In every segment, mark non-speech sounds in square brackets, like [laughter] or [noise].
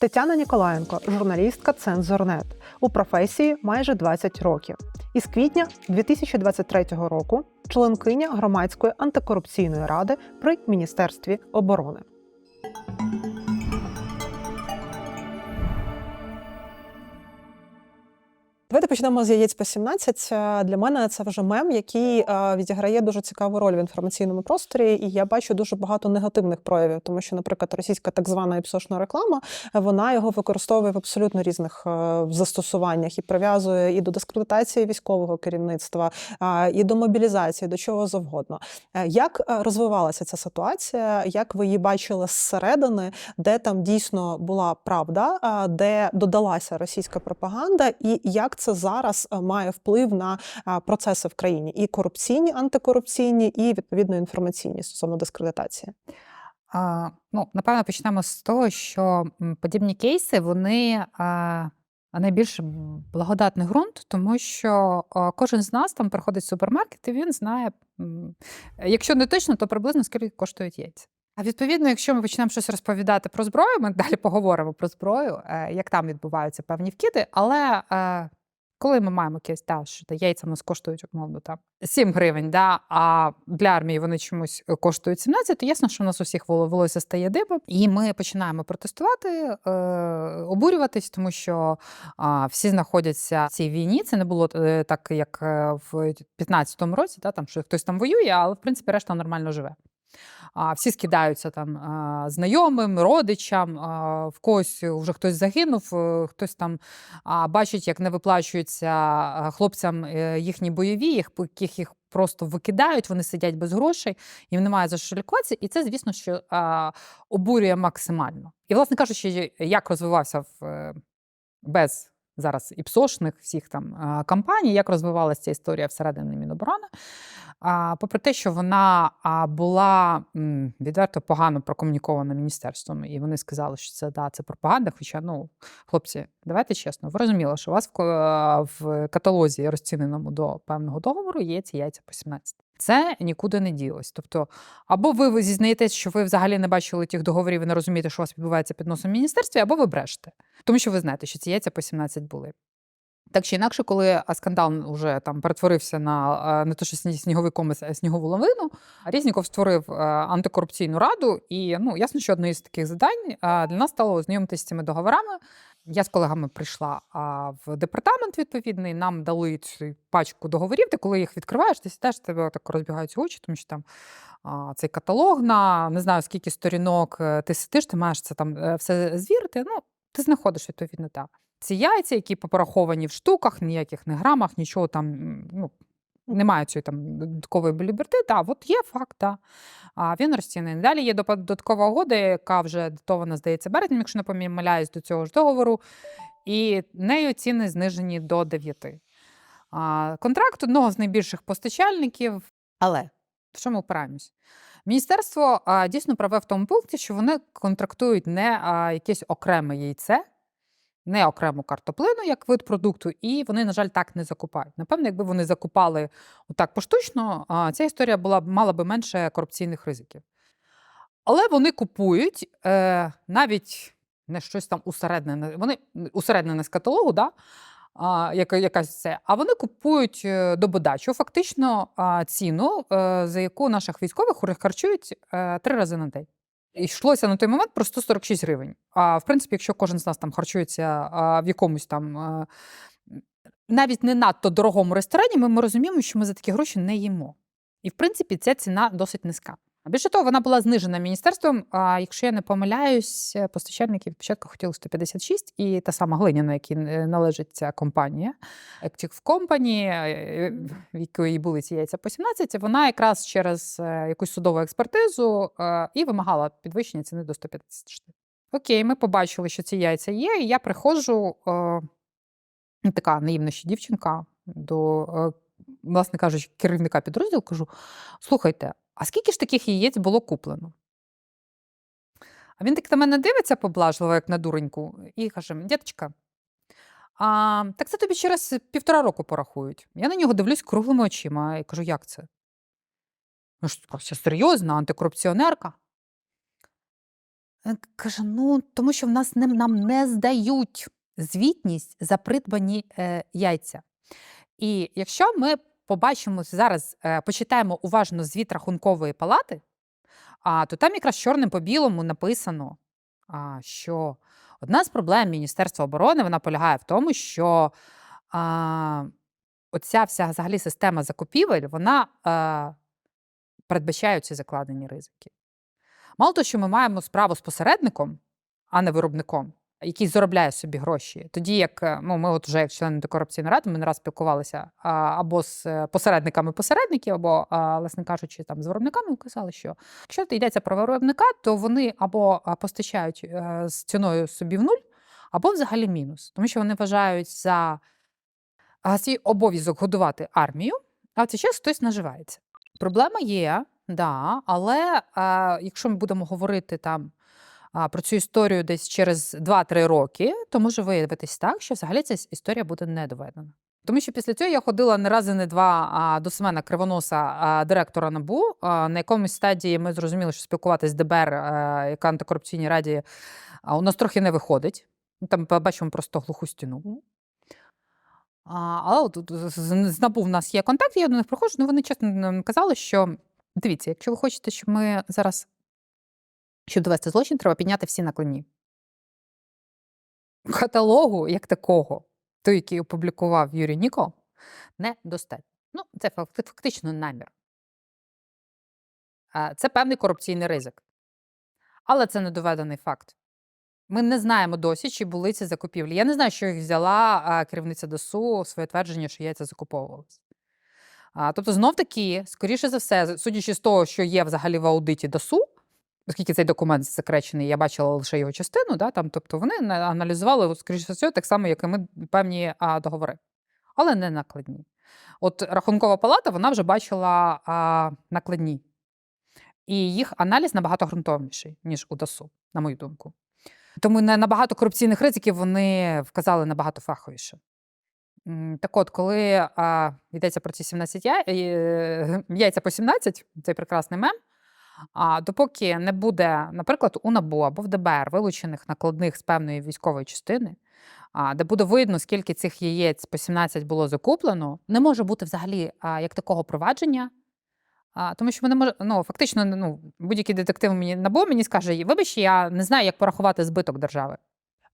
Тетяна Ніколаєнко, журналістка Цензорнет. У професії майже 20 років. Із квітня 2023 року членкиня громадської антикорупційної ради при Міністерстві оборони. Давайте почнемо з яєць по 17. Е, Для мене це вже мем, який е, відіграє дуже цікаву роль в інформаційному просторі, і я бачу дуже багато негативних проявів, тому що, наприклад, російська так звана іпсошна реклама, е, вона його використовує в абсолютно різних застосуваннях і прив'язує і до дискредитації військового керівництва, і до мобілізації, до чого завгодно. Як розвивалася ця ситуація? Як ви її бачили зсередини, де там дійсно була правда, де додалася російська пропаганда, і як це зараз е, має вплив на процеси в країні і корупційні, антикорупційні, і відповідно інформаційні стосовно дискредитації? А, ну, напевно, почнемо з того, що подібні кейси вони а, найбільш благодатний ґрунт, тому що кожен з нас там приходить в супермаркет, і він знає, якщо не точно, то приблизно скільки коштують яйця. А відповідно, якщо ми почнемо щось розповідати про зброю, ми [laughs] далі поговоримо про зброю, е, як там відбуваються певні вкиди, але. Е, Коли ми маємо якесь та, що та яйця нас коштують, умовно, там 7 гривень, да, а для армії вони чомусь е, коштують 17, то ясно, що в нас усіх волосся стає дибом, і ми починаємо протестувати, е, обурюватись, тому що а, всі знаходяться в цій війні. Це не було е, так, як е, в 15-му році, да, там, що хтось там воює, але в принципі решта нормально живе. Всі скидаються там знайомим, родичам, в когось вже хтось загинув, е, хтось там бачить, як не виплачуються хлопцям е, їхні бойові, яких їх просто викидають, вони сидять без грошей, їм немає за що лікуватися, і це, звісно, що обурює максимально. І, власне кажучи, як розвивався в, е, без зараз іпсошних всіх там а, кампаній, як розвивалася ця історія всередині Міноборони. А, попри те, що вона була відверто погано прокомунікована міністерством, і вони сказали, що це да, це пропаганда. Хоча, ну, хлопці, давайте чесно, ви розуміли, що у вас в, в каталозі, розціненому до певного договору, є ці яйця по 17. Це нікуди не ділось. Тобто, або ви зізнаєтесь, що ви взагалі не бачили тих договорів і не розумієте, що у вас відбувається під носом міністерстві, або ви брешете, тому що ви знаєте, що ці яйця по 17 були. Так чи інакше, коли скандал вже там перетворився на не то, що сніговий комець, а снігову лавину, Різніков створив антикорупційну раду, і ну ясно, що одне із таких завдань для нас стало ознайомитися з цими договорами. Я з колегами прийшла а, в департамент відповідний. Нам дали цю пачку договорів. Ти коли їх відкриваєш, ти сідеш, тебе так розбігаються очі, тому що там а, цей каталог на не знаю скільки сторінок. е, Ти сидиш, ти маєш це там е, все звірити. Ну, ти знаходиш відповідно так. Ці яйця, які пораховані в штуках, ніяких не грамах, нічого там, ну, немає цієї там додаткової біліберти. Так, от є факт, да. А він розцінений. Далі є додаткова угода, яка вже датована, здається, березнем, якщо не помиляюсь, до цього ж договору, і нею ціни знижені до 9. А, контракт одного з найбільших постачальників. Але в чому опираємось? Міністерство а, дійсно праве в тому пункті, що вони контрактують не а, якесь окреме яйце, не окрему картоплину як вид продукту, і вони, на жаль, так не закупають. Напевно, якби вони закупали отак поштучно, ця історія була мала би менше корупційних ризиків. Але вони купують е, навіть не щось там усереднене, вони усереднене з каталогу, да? а, яка, якась це, а вони купують е, до подачу фактично ціну, е, за яку наших військових харчують три рази на день. Йшлося на той момент про 146 гривень. А в принципі, якщо кожен з нас там харчується а, в якомусь там а, навіть не надто дорогому ресторані, ми, ми розуміємо, що ми за такі гроші не їмо. І в принципі, ця ціна досить низька. Більше того, вона була знижена міністерством. А якщо я не помиляюсь, постачальники від початку хотіли 156, і та сама глиняна, якій е, належить ця компанія, Active Company, е, в якої були ці яйця по 17, вона якраз через е, якусь судову експертизу е, і вимагала підвищення ціни до 156. Окей, ми побачили, що ці яйця є, і я приходжу, е, ну, така наївна ще дівчинка, до, е, власне кажучи, керівника підрозділу, кажу: слухайте, а скільки ж таких яєць було куплено? А він так на мене дивиться поблажливо, як на дуреньку, і каже: діточка, а, так це тобі через півтора року порахують. Я на нього дивлюсь круглими очима і кажу, як це? Ну, така серйозна антикорупціонерка. Е, Каже: ну тому що в нас не, нам не здають звітність за придбані е, яйця. І якщо ми побачимо зараз, е, почитаємо уважно звіт рахункової палати, то там якраз чорним по білому написано, що одна з проблем Міністерства оборони вона полягає в тому, що оця вся взагалі система закупівель вона передбачає ці закладені ризики. Мало того, що ми маємо справу з посередником, а не виробником, який заробляє собі гроші. Тоді як е, ну, ми, от вже як члени антикорупційної ради, ми не раз спілкувалися а, або з е, посередниками посередників, або, а, власне кажучи, там з виробниками, і казали, що якщо йдеться про виробника, то вони або постачають е, з ціною собі в нуль, або взагалі мінус, тому що вони вважають за а, свій обов'язок годувати армію, а в цей час хтось наживається. Проблема є, да, але а, якщо ми будемо говорити там а, про цю історію десь через 2-3 роки, то може виявитись так, що взагалі ця історія буде не доведена. Тому що після цього я ходила не раз і не два а, до Семена Кривоноса, а, директора НАБУ. А, на якомусь стадії ми зрозуміли, що спілкуватись з ДБР, а, яка антикорупційній раді, а, у нас трохи не виходить. Там бачимо просто глуху стіну. А, але от з- з НАБУ в нас є контакт, я до них приходжу, ну вони чесно казали, що дивіться, якщо ви хочете, щоб ми зараз, щоб довести злочин, треба підняти всі накладні. Каталогу, як такого, той, який опублікував Юрій Нікол, недостатньо. Ну, це фактично намір. Це певний корупційний ризик. Але це недоведений факт. Ми не знаємо досі, чи були ці закупівлі. Я не знаю, що їх взяла а, керівниця ДСУ своє твердження, що яйця закуповувалися. Тобто, знов таки, скоріше за все, судячи з того, що є взагалі в аудиті ДСУ, оскільки цей документ засекречений, я бачила лише його частину, да, там, тобто вони аналізували, скоріше все, так само, як і ми певні а, договори, але не накладні. От рахункова палата вона вже бачила а, накладні. І їх аналіз набагато ґрунтовніший, ніж у ДАСУ, на мою думку. Тому на набагато корупційних ризиків вони вказали набагато фаховіше. Так от, коли а, йдеться про ці 17 яй, е, яйця по 17, цей прекрасний мем, а допоки не буде, наприклад, у НАБУ або в ДБР вилучених накладних з певної військової частини, де буде видно, скільки цих яєць по 17 було закуплено, не може бути взагалі як такого провадження. А, тому що ми не може, ну, фактично, ну, будь-який детектив мені НАБУ мені скаже: вибач, я не знаю, як порахувати збиток держави.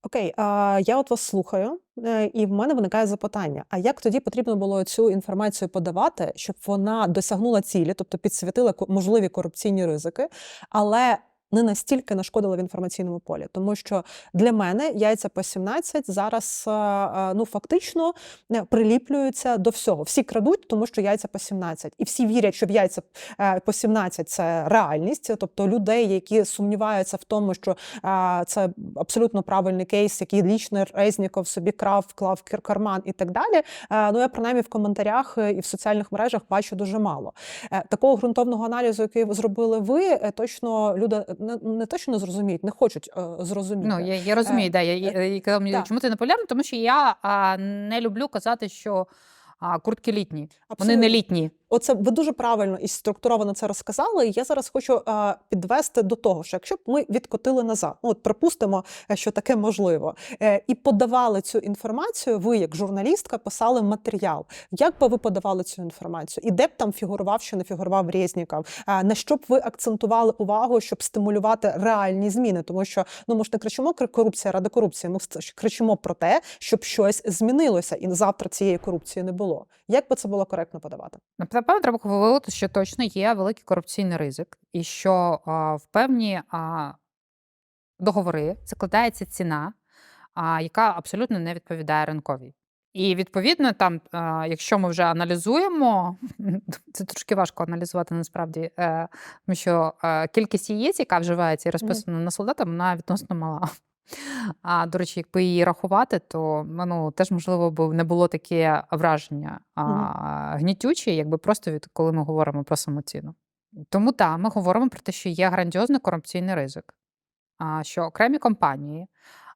Окей, а я от вас слухаю, е, і в мене виникає запитання: а як тоді потрібно було цю інформацію подавати, щоб вона досягнула цілі, тобто підсвітила можливі корупційні ризики, але не настільки нашкодила в інформаційному полі, тому що для мене яйця по 17 зараз е, е, ну фактично е, приліплюються до всього. Всі крадуть, тому що яйця по 17. І всі вірять, що яйця по 17 – це реальність. Тобто людей, які сумніваються в тому, що це абсолютно правильний кейс, який лічно Резніков собі крав, вклав карман і так далі. Ну я принаймні в коментарях і в соціальних мережах бачу дуже мало. Такого ґрунтовного аналізу, який зробили ви, точно люди не, не те, що не зрозуміють, не хочуть е, зрозуміти. Ну, я, я розумію, Е, да, я, я, я казала мені, так. чому це не полярна? тому що я а, не люблю казати, що а, куртки літні. Вони не літні. Оце ви дуже правильно і структуровано це розказали. І я зараз хочу е, підвести до того, що якщо б ми відкотили назад, ну от припустимо, е, що таке можливо, е, і подавали цю інформацію, ви як журналістка писали матеріал. Як би ви подавали цю інформацію? І де б там фігурував, що не фігурував Резніков? Е, на що б ви акцентували увагу, щоб стимулювати реальні зміни? Тому що ну ми ж не кричимо «кр- корупція ради корупції. Ми кричимо про те, щоб щось змінилося, і завтра цієї корупції не було. Як би це було коректно подавати? Напевно, треба говорити, що точно є великий корупційний ризик, і що а, в певні а, договори закладається ціна, а, яка абсолютно не відповідає ринковій. І відповідно, там, якщо ми вже аналізуємо, [laughs] це трошки важко аналізувати насправді, е, тому що е, кількість яєць, яка вживається і розписана на солдата, вона відносно мала. А до речі, якби її рахувати, то ну, теж можливо б не було таке враження а, гнітюче, якби просто від коли ми говоримо про самоціну. Тому так, ми говоримо про те, що є грандіозний корупційний ризик, а, що окремі компанії,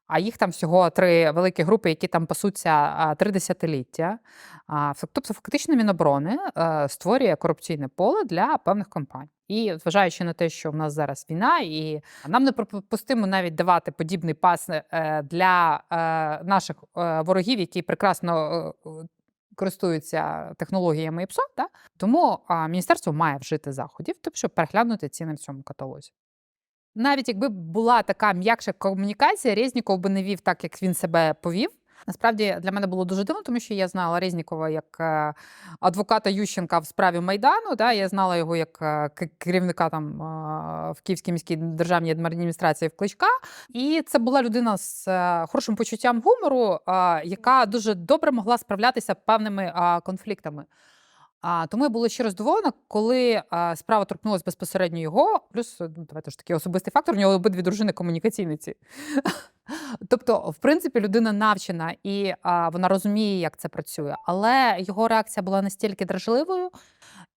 а їх там всього три великі групи, які там пасуться три десятиліття. А, тобто, фактично Міноборони е, створює корупційне поле для певних компаній. І зважаючи на те, що в нас зараз війна, і нам не припустимо навіть давати подібний пас е, для е, наших е, ворогів, які прекрасно е, е, користуються технологіями ІПСО, да? тому міністерство має вжити заходів, тобто, щоб переглянути ціни в цьому каталозі. Навіть якби була така м'якша комунікація, Резніков би не вів так, як він себе повів. Насправді для мене було дуже дивно, тому що я знала Резнікова як е, адвоката Ющенка в справі Майдану. Да? Я знала його як е, керівника там е, в Київській міській державній адміністрації в Кличка. І це була людина з хорошим почуттям гумору, яка дуже добре могла справлятися певними конфліктами. А, тому я була щиро здивована, коли а, справа торкнулася безпосередньо його. Плюс, ну, давайте ж такий особистий фактор, у нього обидві дружини комунікаційниці. [laughs] Тобто, в принципі, людина навчена і а, вона розуміє, як це працює. Але його реакція була настільки дражливою,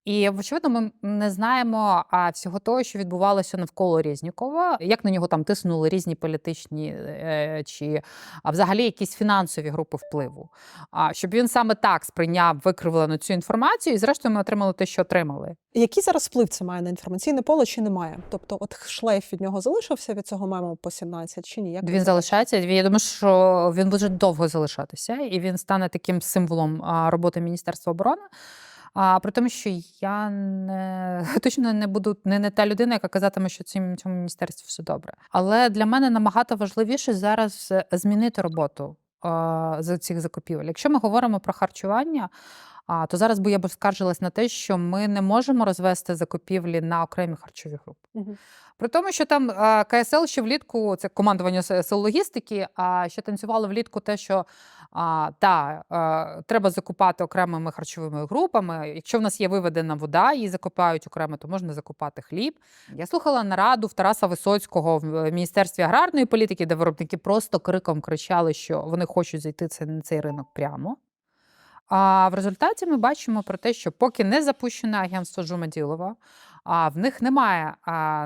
і, очевидно, ми не знаємо а, всього того, що відбувалося навколо Резнікова, як на нього там тиснули різні політичні е, чи а, взагалі якісь фінансові групи впливу. А, щоб він саме так сприйняв викривлену цю інформацію, і зрештою ми отримали те, що отримали. Який зараз вплив це має на інформаційне поле чи немає? Тобто, от шлейф від нього залишився від цього мему по 17 чи ні? Як Він залишається. Я думаю, що він буде довго залишатися, і він стане таким символом роботи Міністерства оборони. А при тому, що я не [laughs] точно не буду не, не та людина, яка казатиме, що цим цьому міністерстві все добре. Але для мене набагато важливіше зараз е, змінити роботу з цих закупівель. Якщо ми говоримо про харчування. А то зараз би я б скаржилась на те, що ми не можемо розвести закупівлі на окремі харчові групи. Мгм. При тому, що там а, КСЛ ще влітку, це командування сил логістики, а ще танцювало влітку те, що а, та, а, треба закупати окремими харчовими групами. Якщо в нас є виведена вода, її закупають окремо, то можна закупати хліб. Я слухала нараду в Тараса Висоцького в Міністерстві аграрної політики, де виробники просто криком кричали, що вони хочуть зайти на цей ринок прямо. А в результаті ми бачимо про те, що поки не запущене агентство Жумаділова, а в них немає,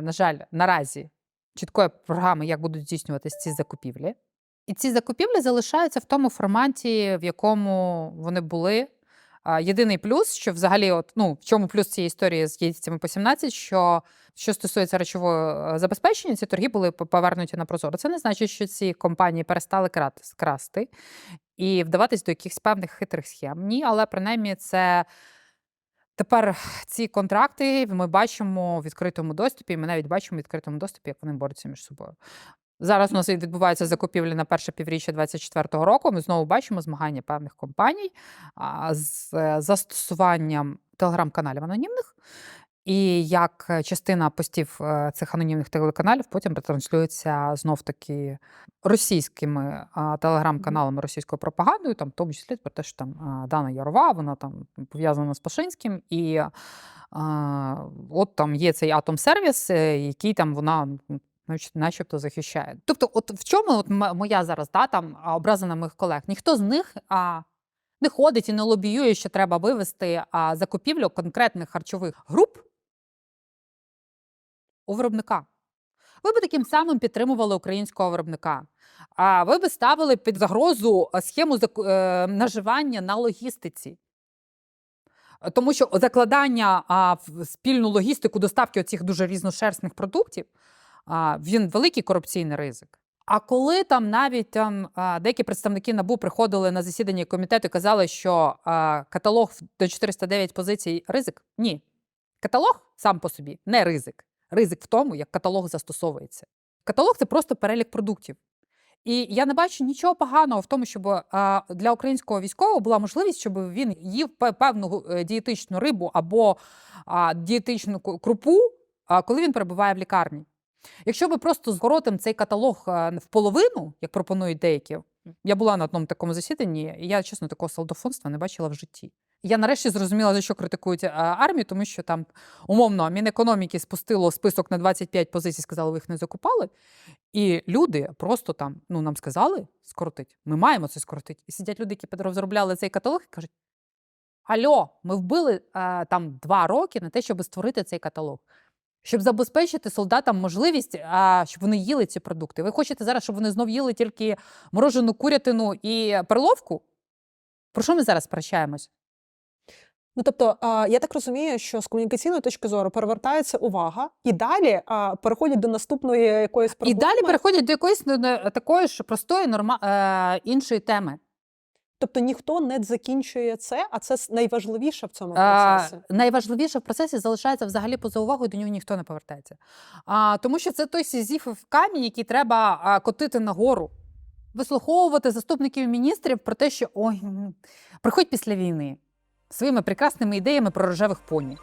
на жаль, наразі чіткої програми, як будуть здійснюватися ці закупівлі. І ці закупівлі залишаються в тому форматі, в якому вони були. Єдиний плюс, що взагалі, от, ну, в чому плюс цієї історії з яйцями по 17, що що стосується речового е, забезпечення, ці торги були повернуті на прозоро. Це не значить, що ці компанії перестали крати, красти і вдаватись до якихось певних хитрих схем. Ні, але принаймні це тепер ці контракти ми бачимо в відкритому доступі. Ми навіть бачимо в відкритому доступі, як вони борються між собою. Зараз у нас відбуваються закупівлі на перше півріччя 2024 року. Ми знову бачимо змагання певних компаній з е, застосуванням телеграм-каналів анонімних. І як е, частина постів е, цих анонімних телеканалів потім ретранслюється знов таки російськими телеграм-каналами російською пропагандою, там в тому числі про те, що там Дана Ярова, вона там пов'язана з Пашинським, і а, от там є цей атом-сервіс, е, який там вона. Начебто захищає. Тобто, от в чому от моя зараз да, там образа на моїх колег? Ніхто з них а, не ходить і не лобіює, що треба вивести а, закупівлю конкретних харчових груп у виробника. Ви би таким самим підтримували українського виробника. А ви би ставили під загрозу е, схему е, наживання на логістиці. Е, Тому що закладання в спільну логістику доставки оцих дуже різношерстних продуктів він великий корупційний ризик. А коли там навіть там деякі представники НАБУ приходили на засідання комітету і казали, що каталог до 409 позицій ризик? Ні. Каталог сам по собі не ризик. Ризик в тому, як каталог застосовується. Каталог це просто перелік продуктів. І я не бачу нічого поганого в тому, щоб а, для українського військового була можливість, щоб він їв певну е, дієтичну рибу або дієтичну крупу, коли він перебуває в лікарні. Якщо ми просто скоротимо цей каталог в половину, як пропонують деякі, я була на одному такому засіданні, і я, чесно, такого солдафонства не бачила в житті. Я нарешті зрозуміла, за що критикують а, армію, тому що там умовно Мінекономіки спустило список на 25 позицій, сказали, ви їх не закупали. І люди просто там ну, нам сказали скоротить. Ми маємо це скоротити. І сидять люди, які розробляли цей каталог, і кажуть: Альо, ми вбили а, там два роки на те, щоб створити цей каталог. Щоб забезпечити солдатам можливість, а, щоб вони їли ці продукти. Ви хочете зараз, щоб вони знов їли тільки морожену курятину і перловку? Про що ми зараз прощаємось? Ну тобто, я так розумію, що з комунікаційної точки зору перевертається увага, і далі переходять до наступної якоїсь І далі переходять до якоїсь ну, такої ж простої норма е, іншої теми. Тобто ніхто не закінчує це, а це найважливіше в цьому процесі. найважливіше в процесі залишається взагалі поза увагою, до нього ніхто не повертається. А, тому що це той сізіфів камінь, який треба а, котити нагору, вислуховувати заступників міністрів про те, що ой, приходь після війни своїми прекрасними ідеями про рожевих поні.